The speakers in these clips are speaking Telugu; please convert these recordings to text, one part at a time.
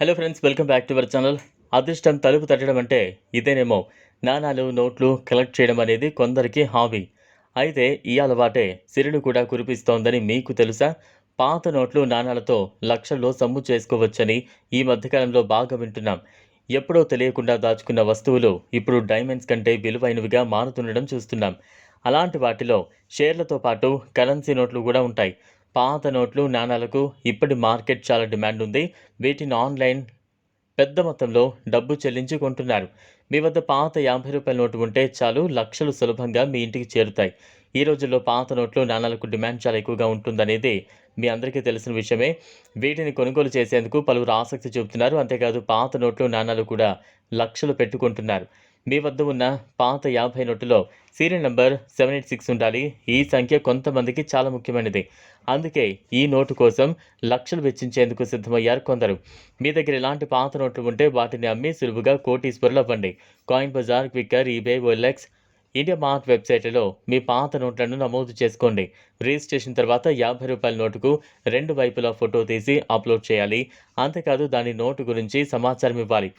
Hello friends welcome back to our channel అదృష్టం తలుపు తట్టడం అంటే ఇదేనేమో. నాణాలు నోట్లు కలెక్ట్ చేయడం అనేది కొందరికి హాబీ. అయితే ఈ అలవాటే సిరిని కూడా కురిపిస్తోందని మీకు తెలుసా? పాత నోట్లు నాణాలతో లక్షల్లో సమ్ము చేసుకోవచ్చని ఈ మధ్యకాలంలో బాగా వింటున్నాం. ఎప్పుడో తెలియకుండా దాచుకున్న వస్తువులు ఇప్పుడు డైమండ్స్ కంటే విలువైనవిగా మారుతుండడం చూస్తున్నాం. అలాంటి వాటిలో షేర్లతో పాటు కరెన్సీ నోట్లు కూడా ఉంటాయి. పాత నోట్లు నాణాలకు ఇప్పటి మార్కెట్ చాలా డిమాండ్ ఉంది. వీటిని ఆన్లైన్ పెద్ద మొత్తంలో డబ్బు చెల్లించి కొంటున్నారు మీ వద్ద పాత యాభై రూపాయల నోటు ఉంటే చాలు లక్షలు సులభంగా మీ ఇంటికి చేరుతాయి. ఈ రోజుల్లో పాత నోట్లు నాణాలకు డిమాండ్ చాలా ఎక్కువగా ఉంటుందనేది మీ అందరికీ తెలిసిన విషయమే. వీటిని కొనుగోలు చేసేందుకు పలువురు ఆసక్తి చూపుతున్నారు. అంతేకాదు పాత నోట్లు నాణాలు కూడా లక్షలు పెట్టుకుంటున్నారు. మీ వద్ద ఉన్న పాత యాభై నోటులో serial number seven eight six ఉండాలి. ఈ సంఖ్య కొంతమందికి చాలా ముఖ్యమైనది. అందుకే ఈ నోటు కోసం లక్షలు వెచ్చించేందుకు సిద్ధమయ్యారు కొందరు. మీ దగ్గర ఇలాంటి పాత నోట్లు ఉంటే వాటిని అమ్మి సులువుగా కోటీశ్వరులు అవ్వండి. Coin Bazaar Quikr eBay OLX India Mart వెబ్సైట్లో మీ పాత నోట్లను నమోదు చేసుకోండి. రిజిస్ట్రేషన్ తర్వాత యాభై రూపాయల నోటుకు రెండు వైపులా ఫోటో తీసి అప్లోడ్ చేయాలి. అంతేకాదు దాని నోటు గురించి సమాచారం ఇవ్వాలి.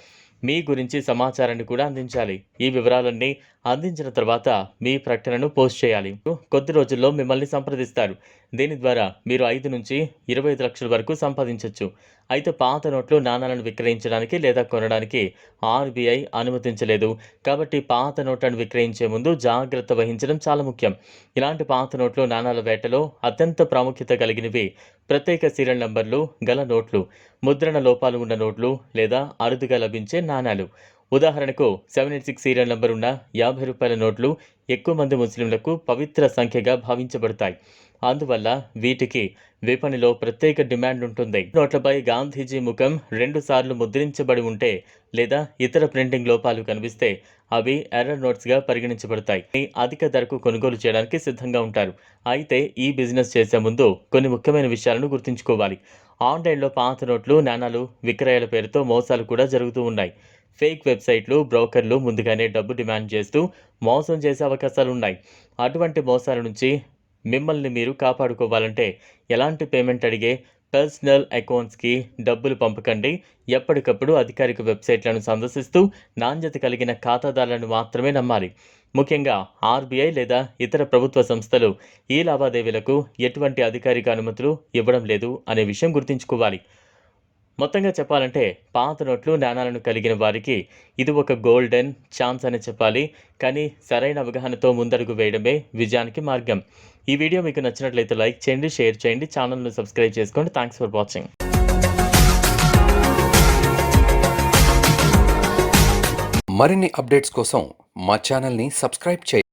మీ గురించి సమాచారాన్ని కూడా అందించాలి. ఈ వివరాలన్నీ అందించిన తర్వాత మీ ప్రకటనను పోస్ట్ చేయాలి. కొద్ది రోజుల్లో మిమ్మల్ని సంప్రదిస్తారు. దీని ద్వారా మీరు ఐదు నుంచి ఇరవై ఐదు లక్షల వరకు సంపాదించవచ్చు అయితే పాత నోట్లు నాణాలను విక్రయించడానికి లేదా కొనడానికి ఆర్బీఐ అనుమతించలేదు. కాబట్టి పాత నోట్లను విక్రయించే ముందు జాగ్రత్త వహించడం చాలా ముఖ్యం. ఇలాంటి పాత నోట్లు నాణాల వేటలో అత్యంత ప్రాముఖ్యత కలిగినవి ప్రత్యేక సీరియల్ నంబర్లు గల నోట్లు ముద్రణ లోపాలు ఉన్న నోట్లు లేదా అరుదుగా లభించే నాణాలు. ఉదాహరణకు seven eight six serial number ఉన్న యాభై రూపాయల నోట్లు ఎక్కువ మంది ముస్లింలకు పవిత్ర సంఖ్యగా భావించబడతాయి. అందువల్ల వీటికి విపణిలో ప్రత్యేక డిమాండ్ ఉంటుంది. నోట్లపై గాంధీజీ ముఖం రెండు సార్లు ముద్రించబడి ఉంటే లేదా ఇతర ప్రింటింగ్ లోపాలు కనిపిస్తే అవి ఎర్రర్ నోట్స్గా పరిగణించబడతాయి. అధిక ధరకు కొనుగోలు చేయడానికి సిద్ధంగా ఉంటారు. అయితే ఈ బిజినెస్ చేసే ముందు కొన్ని ముఖ్యమైన విషయాలను గుర్తుంచుకోవాలి. ఆన్లైన్లో పాత నోట్లు నాణాలు విక్రయాల పేరుతో మోసాలు కూడా జరుగుతూ ఉన్నాయి. ఫేక్ వెబ్సైట్లు బ్రోకర్లు ముందుగానే డబ్బు డిమాండ్ చేస్తూ మోసం చేసే అవకాశాలు ఉన్నాయి. అటువంటి మోసాల నుంచి మిమ్మల్ని మీరు కాపాడుకోవాలంటే ఎలాంటి పేమెంట్ అడిగే పర్సనల్ అకౌంట్స్కి డబ్బులు పంపకండి. ఎప్పటికప్పుడు అధికారిక వెబ్సైట్లను సందర్శిస్తూ నాణ్యత కలిగిన ఖాతాదారులను మాత్రమే నమ్మాలి. ముఖ్యంగా ఆర్బీఐ లేదా ఇతర ప్రభుత్వ సంస్థలు ఈ లావాదేవీలకు ఎటువంటి అధికారిక అనుమతులు ఇవ్వడం లేదు అనే విషయం గుర్తుంచుకోవాలి. మొత్తంగా చెప్పాలంటే పాత నోట్లు నాణాలను కలిగిన వారికి ఇది ఒక గోల్డెన్ ఛాన్స్ అని చెప్పాలి. కానీ సరైన అవగాహనతో ముందడుగు వేయడమే విజయానికి మార్గం. ఈ వీడియో మీకు నచ్చినట్లయితే లైక్ చేయండి షేర్ చేయండి ఛానల్ను సబ్స్క్రైబ్ చేసుకోండి. Thanks for watching. మరిన్ని అప్డేట్స్ కోసం మా ఛానల్ని సబ్స్క్రైబ్ చేయండి